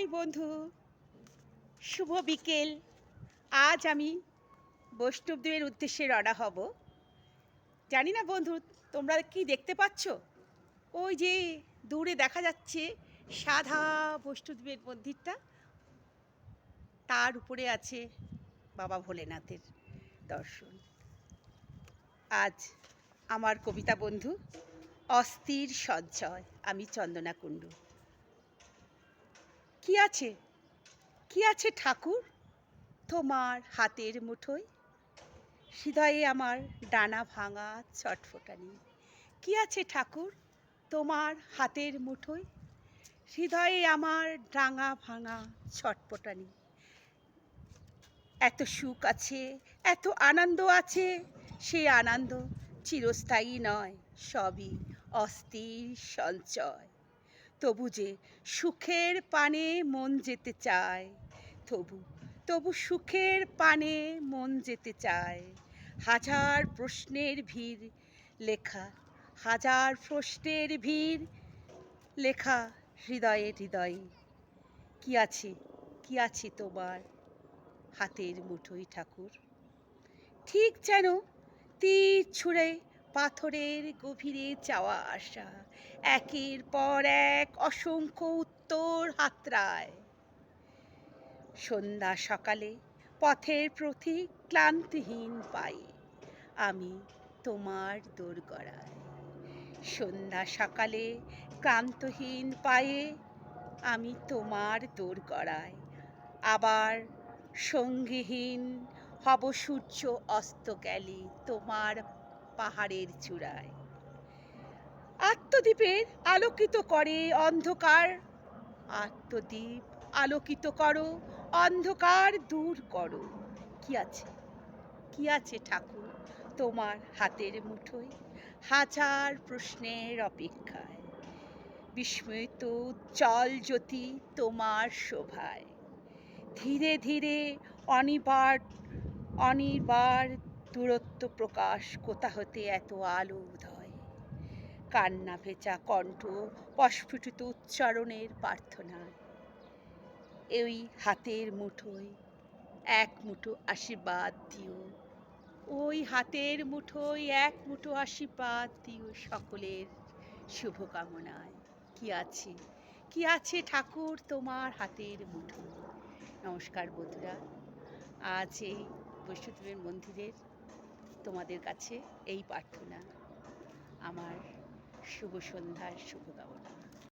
High বন্ধু। শুভ বিকেল। আজ আমি বৈষ্ণবদেবের উদ্দেশ্যে রওনা হব। জানি না বন্ধু, তোমরা কি দেখতে পাচ্ছ? ওই যে দূরে দেখা যাচ্ছে সাধা বৈষ্ণবদেবের মন্দিরটা। তার উপরে আছে বাবা ভোলেনাথের দর্শন। আজ আমার কবিতা বন্ধু, অস্থির সঞ্চয়, আমি চন্দনা কুণ্ডু। কি আছে? কি আছে ঠাকুর তোমার হাতের মুঠোয়? হৃদয়ে আমার ডানা ভাঙা ছটফটানি। কি আছে ঠাকুর তোমার হাতের মুঠোয়? হৃদয়ে আমার ডাঙা ভাঙা ছটপটানি এত সুখ আছে, এত আনন্দ আছে সেই আনন্দ চিরস্থায়ী নয়, সবই অস্থির সঞ্চয়। তবু যে সুখের পানে মন যেতে চায়, তবু তবু সুখের পানে মন যেতে চায়। হাজার প্রশ্নের ভিড় লেখা, হাজার প্রশ্নের ভিড় লেখা হৃদয়ে হৃদয়ে। কি আছে কি আছে তোমার হাতের মুঠোই ঠাকুর? ঠিক যেন তীর ছুঁড়ে পাথরের গভীরে যাওয়া আসা, একের পর এক অসংখ্য উত্তর হাতড়ায়। সন্ধ্যা সকালে পথের প্রতি ক্লান্তিহীন পায়ে আমি তোমার দোরগড়ায়। সন্ধ্যা সকালে ক্লান্তহীন পায়ে আমি তোমার দোরগড়ায়। আবার সঙ্গীহীন হব সূর্য অস্ত গেলে তোমার পাহাড়ের চূড়ায়। আত্মদ্বীপের আলোকিত করে অন্ধকার। আত্মদ্বীপ আলোকিত করো, অন্ধকার দূর করো। কি আছে? কি আছে ঠাকুর তোমার হাতের মুঠোয়? হাজার প্রশ্নের অপেক্ষায়। বিস্ময়িত উজ্জ্বল জ্যোতি তোমার শোভায়। ধীরে ধীরে অনিবার অনিবার দূরত্ব প্রকাশ কোথা হতে এত আলো উদয়? কান্না ভেজা কণ্ঠ প্রস্ফুটিত উচ্চারণের প্রার্থনায় এই হাতের মুঠোয় এক মুঠো আশীর্বাদ দিও। ওই হাতের মুঠোয় এক মুঠো আশীর্বাদ দিও সকলের শুভকামনায়। কি আছে? কি আছে ঠাকুর তোমার হাতের মুঠো নমস্কার বন্ধুরা, আজ এই বৈষ্ণদেবের মন্দিরের তোমাদের কাছে এই প্রার্থনা। আমার শুভ সন্ধ্যার শুভকামনা